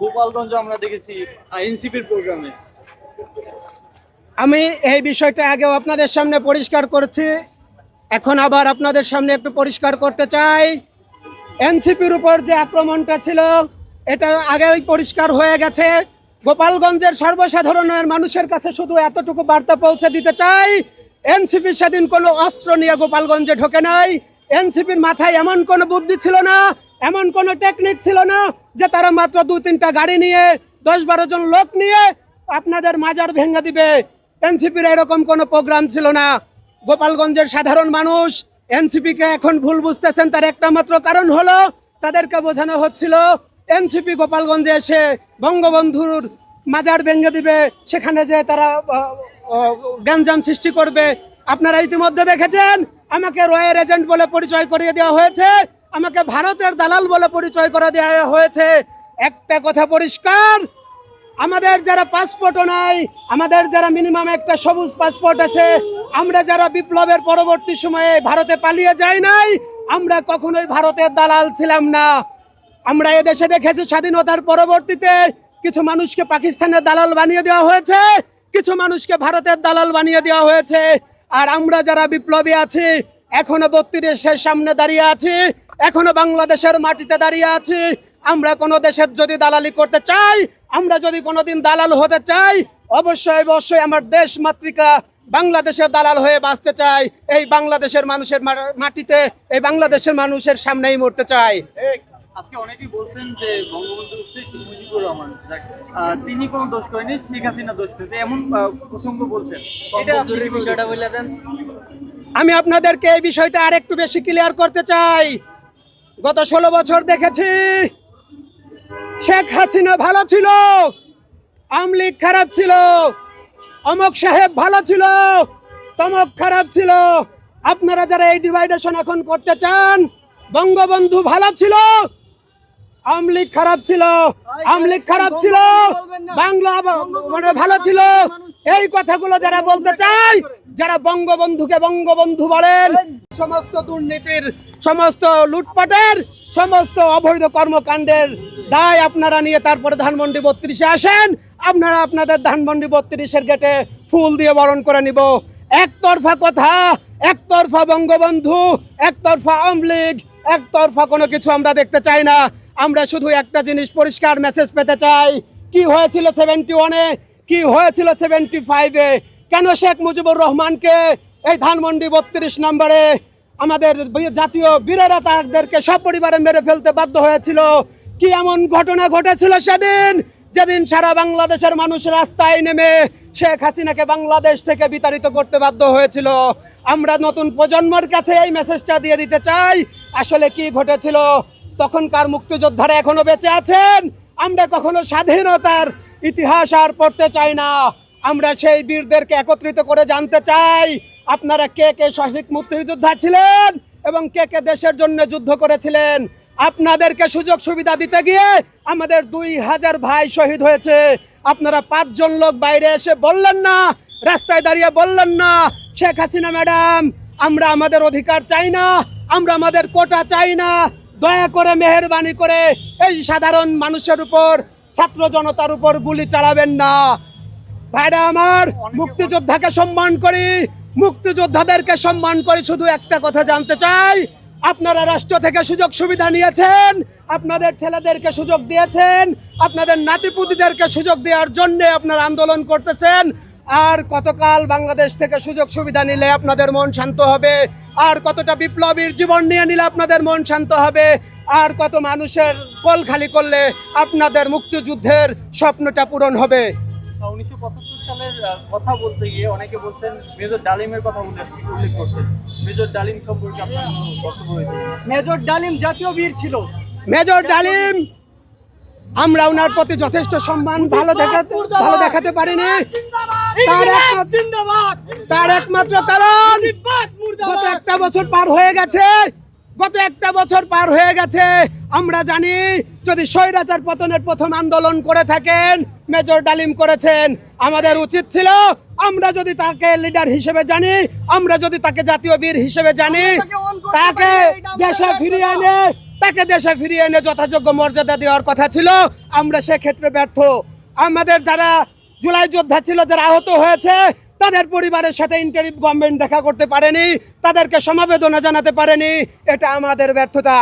গোপালগঞ্জ আমরা দেখেছি এনসিপির প্রোগ্রামে আমি এই বিষয়টা আগেও আপনাদের সামনে পরিষ্কার করছি। এখন আবার আপনাদের সামনে একটু পরিষ্কার করতে চাই। এনসিপির উপর যে আক্রমণটা ছিল, এটা আগেই পরিষ্কার হয়ে গেছে। গোপালগঞ্জের সর্বসাধারণের মানুষের কাছে শুধু এতটুকু বার্তা পৌঁছে দিতে চাই। এনসিপি সেদিন কোনো অস্ত্র নিয়ে গোপালগঞ্জে ঢোকে নাই। এনসিপির মাথায় এমন কোনো বুদ্ধি ছিল না এমন কোনো টেকনিক ছিল না যে তারা মাত্র দু তিনটা গাড়ি নিয়ে দশ বারো জন লোক নিয়ে আপনাদের মাজার ভেঙে দিবে। এনসিপির এরকম কোনো প্রোগ্রাম ছিল না। গোপালগঞ্জের সাধারণ মানুষ এনসিপিকে এখন ভুল বুঝতেছেন, তার একটা মাত্র কারণ হলো তাদেরকে বোঝানো হচ্ছিল, এনসিপি গোপালগঞ্জে এসে বঙ্গবন্ধুর মাজার ভেঙে দিবে, সেখানে যে তারা গ্যাঞ্জাম সৃষ্টি করবে। আপনারা ইতিমধ্যে দেখেছেন, আমাকে রয়্যাল এজেন্ট বলে পরিচয় করিয়ে দেওয়া হয়েছে। আমাকে ভারতের দালাল বলে পরিচয় করে দেওয়া হয়েছে। একটা কথা পরিষ্কার, আমাদের যারা পাসপোর্টও নাই, আমাদের যারা মিনিমাম একটা সবুজ পাসপোর্ট আছে, আমরা যারা বিপ্লবের পরবর্তী সময়ে ভারতে পালিয়ে যাই নাই, আমরা কখনোই ভারতের দালাল ছিলাম না। আমরা এদেশে দেখেছি স্বাধীনতার পরবর্তীতে কিছু মানুষকে পাকিস্তানের দালাল বানিয়ে দেওয়া হয়েছে, কিছু মানুষকে ভারতের দালাল বানিয়ে দেওয়া হয়েছে। আর আমরা যারা বিপ্লবী আছি, এখনও বত্রিশের সামনে দাঁড়িয়ে আছি এখনও বাংলাদেশের মাটিতে দাঁড়িয়ে আছি। আমরা কোনো দেশের যদি দালালি করতে চাই আমরা যদি কোনোদিন দালাল হতে চাই অবশ্যই অবশ্যই আমার দেশ মাতৃকা বাংলাদেশের দালাল হয়ে বাঁচতে চাই। এই বাংলাদেশের মানুষের মা- মাটিতে এই বাংলাদেশের মানুষের সামনেই মরতে চাই। আজকে অনেকেই বলছেন যে বঙ্গবন্ধু শেখ মুজিবুর রহমান তিনি কোনো দোষ করেনি শেখ হাসিনা দোষ করেছে এমন প্রসঙ্গ বলছেন। এটা আপনি কি বিষয়টা বলবেন? বলে দেন। আমি আপনাদেরকে এই বিষয়টা আরেকটু বেশি ক্লিয়ার করতে চাই। গত ষোলো বছর দেখেছি। শেখ হাসিনা ভালো ছিল আমলিগ খারাপ ছিল, অমক সাহেব ভালো ছিল, তমক খারাপ ছিল। আপনারা যারা এই ডিভাইডেশন এখন করতে চান, বঙ্গবন্ধু ভালো ছিল আমলিগ খারাপ ছিল আমলিগ খারাপ ছিল, বাংলা মানে ভালো ছিল এই কথাগুলো যারা বলতে চায়, যারা বঙ্গবন্ধুকে বঙ্গবন্ধু বলেন, সমস্ত দুর্নীতির, সমস্ত লুটপাটের, সমস্ত অবৈধ কর্মকাণ্ডের দায় আপনারা নিয়ে তারপরে ধানমন্ডি বত্রিশে আসেন, আপনারা আপনাদের ধানমন্ডি বত্রিশের গেটে ফুল দিয়ে বরণ করে নিব। একতরফা কথা, একতরফা বঙ্গবন্ধু, একতরফা আমলিগ একতরফা কোনো কিছু আমরা দেখতে চাই না। আমরা শুধু একটা জিনিস পরিষ্কার মেসেজ পেতে চাই। কি হয়েছিল সেভেন্টি ওয়ানে? কি হয়েছিল সেভেন্টি ফাইভে কেন শেখ মুজিবুর রহমানকে এই ধানমন্ডি বত্রিশ নম্বরে আমাদের জাতীয় বীরেরা তাদেরকে সপরিবারে মেরে ফেলতে বাধ্য হয়েছিল? কি এমন ঘটনা ঘটেছিল সেদিন? যেদিন সারা বাংলাদেশের মানুষ রাস্তায় নেমে শেখ হাসিনাকে বাংলাদেশ থেকে বিতাড়িত করতে বাধ্য হয়েছিল। আমরা নতুন প্রজন্মের কাছে এই মেসেজটা দিয়ে দিতে চাই। আসলে কি ঘটেছিল? তখনকার মুক্তিযোদ্ধারা এখনও বেঁচে আছেন? আমরা কখনো স্বাধীনতার ইতিহাস আর পড়তে চাই না। আমরা সেই বীরদেরকে একত্রিত করে জানতে চাই, আপনারা কে কে সঠিক মুক্তিযোদ্ধা ছিলেন এবং কে কে দেশের জন্য যুদ্ধ করেছিলেন? আপনাদেরকে সুযোগ সুবিধা দিতে গিয়ে আমাদের দুই হাজার ভাই শহীদ হয়েছে। আপনারা পাঁচজন লোক বাইরে এসে বললেন না, রাস্তায় দাঁড়িয়ে বললেন না, শেখ হাসিনা ম্যাডাম, আমরা আমাদের অধিকার চাই না, আমরা আমাদের কোটা চাই না। দয়া করে মেহরবানি করে এই সাধারণ মানুষের উপর ছাত্র জনতার উপর গুলি চালাবেন না। ভাইরা আমার মুক্তিযোদ্ধাকে সম্মান করি। মুক্তিযোদ্ধাদেরকে সম্মান করে শুধু একটা কথা জানতে চাই। আপনারা রাষ্ট্র থেকে সুযোগ সুবিধা নিয়েছেন আপনাদের ছেলেদেরকে সুযোগ দিয়েছেন আপনাদের নাতিপুতিদেরকে সুযোগ দেওয়ার জন্য আপনারা আন্দোলন করতেছেন। আর কতকাল বাংলাদেশ থেকে সুযোগ সুবিধা নিলে আপনাদের মন শান্ত হবে? আর কতটা বিপ্লবীর জীবন নিয়ে নিলে আপনাদের মন শান্ত হবে? আর কত মানুষের কোল খালি করলে আপনাদের মুক্তিযুদ্ধের স্বপ্নটা পূরণ হবে? উনিশশো পঁচাত্তর সালের কথা বলতে গিয়ে অনেকে বলছেন মেজর ডালিমের কথা উল্লেখ উল্লেখ করছেন। মেজর ডালিম সম্পর্কে আপনার বক্তব্য মেজর ডালিম জাতীয় বীর ছিল। মেজর ডালিম আমরা ওনার প্রতি যথেষ্ট সম্মান ভালো দেখাতে ভালো দেখাতে পারিনি। তার একমাত্র তার একমাত্র কারণ গত একটা বছর পার হয়ে গেছে। গত একটা বছর পার হয়ে গেছে। আমরা জানি যদি স্বৈরাচার পতনের প্রথম আন্দোলন করে থাকেন মেজর ডালিম করেছেন আমাদের উচিত ছিল আমরা যদি তাকে লিডার হিসেবে জানি আমরা যদি তাকে জাতীয় বীর হিসেবে জানি তাকে দেশে ফিরিয়ে এনে তাকে দেশে ফিরিয়ে এনে যথাযোগ্য মর্যাদা দেওয়ার কথা ছিল আমরা সেক্ষেত্রে ব্যর্থ। আমাদের যারা জুলাই যোদ্ধা ছিল যারা আহত হয়েছে তাদের পরিবারের সাথে ইন্টারিম গভর্নমেন্ট দেখা করতে পারেনি, তাদেরকে সমাবেদনা জানাতে পারেনি, এটা আমাদের ব্যর্থতা।